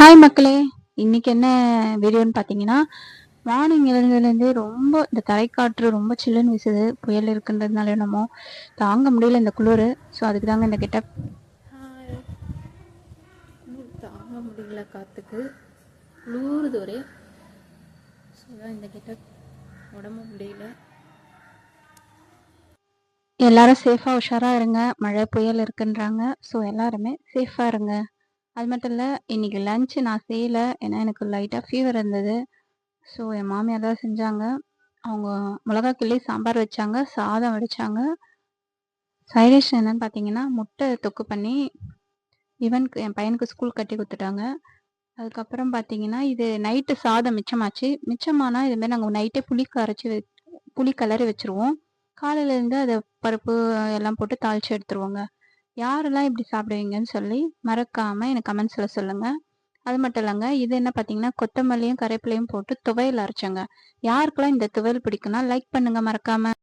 Hi மக்களே. இன்னைக்கு என்ன வீடியோன்னு பார்த்தீங்கன்னா மார்னிங் எழுந்ததுலேருந்தே ரொம்ப இந்த தரைக்காற்று ரொம்ப சில்லுன்னு வீசுது. புயல் இருக்குன்றதுனால என்னமோ தாங்க முடியல இந்த குளிர். ஸோ அதுக்கு தாங்க இந்த இன்னும் தாங்க முடியல காற்றுக்கு குளிருது ஒரே. ஸோ இந்த கிட்ட உடம்பு முடியல. எல்லாரும் சேஃபாக உஷாராக இருங்க. மழை புயல் இருக்குன்றாங்க. ஸோ எல்லாருமே சேஃபாக இருங்க. அது மட்டும் இல்லை இன்னைக்கு லன்ச் நான் செய்யலை. ஏன்னா எனக்கு லைட்டாக ஃபீவர் இருந்தது. ஸோ என் மாமியார் தான் செஞ்சாங்க. அவங்க மிளகா கிள்ளி சாம்பார் வச்சாங்க சாதம் வடித்தாங்க சைடிஷ் என்னன்னு பார்த்தீங்கன்னா முட்டை தொக்கு பண்ணி இவனுக்கு என் பையனுக்கு ஸ்கூல் கட்டி கொடுத்துட்டாங்க. அதுக்கப்புறம் பார்த்தீங்கன்னா இது நைட்டு சாதம் மிச்சமாச்சு. மிச்சமானா இதுமாரி நாங்கள் நைட்டே புளி கரைச்சி வ புளி கலரி வச்சுருவோம். காலையிலேருந்து அதை பருப்பு எல்லாம் போட்டு தாளித்து எடுத்துருவோங்க. யாரெல்லாம் இப்படி சாப்பிடுவீங்கன்னு சொல்லி மறக்காமல் எனக்கு கமெண்ட்ஸில் சொல்லுங்கள் அது மட்டும் இல்லைங்க இது என்ன பார்த்தீங்கன்னா கொத்தமல்லியும் கருவேப்பிலையும் போட்டு துவையல் அரைச்சங்க. யாருக்கெல்லாம் இந்த துவையல் பிடிக்குன்னா லைக் பண்ணுங்கள் மறக்காமல்